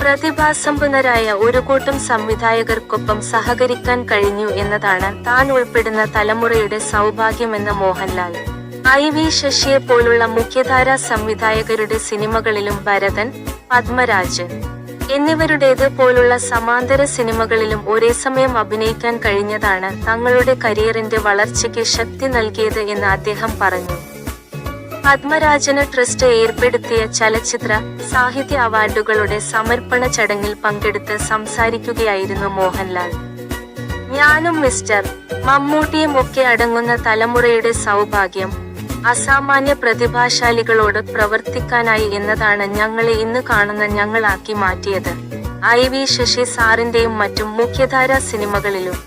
പ്രതിഭാസമ്പന്നരായ ഒരു കൂട്ടം സംവിധായകർക്കൊപ്പം സഹകരിക്കാൻ കഴിഞ്ഞു എന്നതാണ് താൻ ഉൾപ്പെടുന്ന തലമുറയുടെ സൗഭാഗ്യമെന്ന് മോഹൻലാൽ. ഐ വി ശശിയെ പോലുള്ള മുഖ്യധാരാ സംവിധായകരുടെ സിനിമകളിലും ഭരതൻ പത്മരാജ് എന്നിവരുടേത് പോലുള്ള സമാന്തര സിനിമകളിലും ഒരേ സമയം അഭിനയിക്കാൻ കഴിഞ്ഞതാണ് തങ്ങളുടെ കരിയറിന്റെ വളർച്ചയ്ക്ക് ശക്തി നൽകിയത് എന്ന് അദ്ദേഹം പറഞ്ഞു. പത്മരാജന് ട്രസ്റ്റ് ഏർപ്പെടുത്തിയ ചലച്ചിത്ര സാഹിത്യ അവാർഡുകളുടെ സമർപ്പണ ചടങ്ങിൽ പങ്കെടുത്ത് സംസാരിക്കുകയായിരുന്നു മോഹൻലാൽ. ഞാനും മിസ്റ്റർ മമ്മൂട്ടിയും ഒക്കെ അടങ്ങുന്ന തലമുറയുടെ സൗഭാഗ്യം അസാമാന്യ പ്രതിഭാശാലികളോട് പ്രവർത്തിക്കാനായി എന്നതാണ് ഞങ്ങളെ ഇന്ന് കാണുന്ന ഞങ്ങളാക്കി മാറ്റിയത്. ഐ വി ശശി സാറിന്റെയും മറ്റും മുഖ്യധാരാ സിനിമകളിലും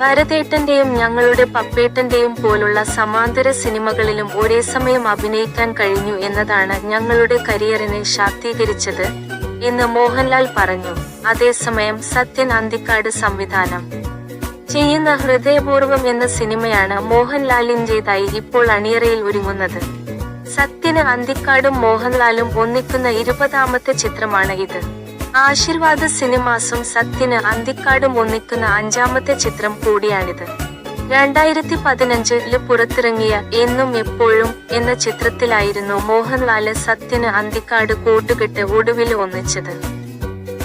ഭരതേട്ടന്റെയും ഞങ്ങളുടെ പപ്പേട്ടന്റെയും പോലുള്ള സമാന്തര സിനിമകളിലും ഒരേ സമയം അഭിനയിക്കാൻ കഴിഞ്ഞു എന്നതാണ് ഞങ്ങളുടെ കരിയറിനെ ശാക്തീകരിച്ചത് എന്ന് മോഹൻലാൽ പറഞ്ഞു. അതേസമയം സത്യൻ അന്തിക്കാട് സംവിധാനം. ചെയ്യുന്ന ഹൃദയപൂർവം എന്ന സിനിമയാണ് മോഹൻലാലിന്റെതായി ഇപ്പോൾ അണിയറയിൽ ഒരുങ്ങുന്നത്. സത്യന് അന്തിക്കാടും മോഹൻലാലും ഒന്നിക്കുന്ന ഇരുപതാമത്തെ ചിത്രമാണ് ഇത്. ആശീർവാദ സിനിമാസും സത്യന് അന്തിക്കാടും ഒന്നിക്കുന്ന അഞ്ചാമത്തെ ചിത്രം കൂടിയാണിത്. രണ്ടായിരത്തി പതിനഞ്ചിൽ പുറത്തിറങ്ങിയ എന്നും എപ്പോഴും എന്ന ചിത്രത്തിലായിരുന്നു മോഹൻലാൽ സത്യന് അന്തിക്കാട് കൂട്ടുകെട്ട് ഒടുവിൽ ഒന്നിച്ചത്.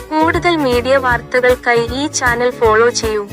കൂടുതൽ മീഡിയ വാർത്തകൾക്കായി ഈ ചാനൽ ഫോളോ ചെയ്യൂ.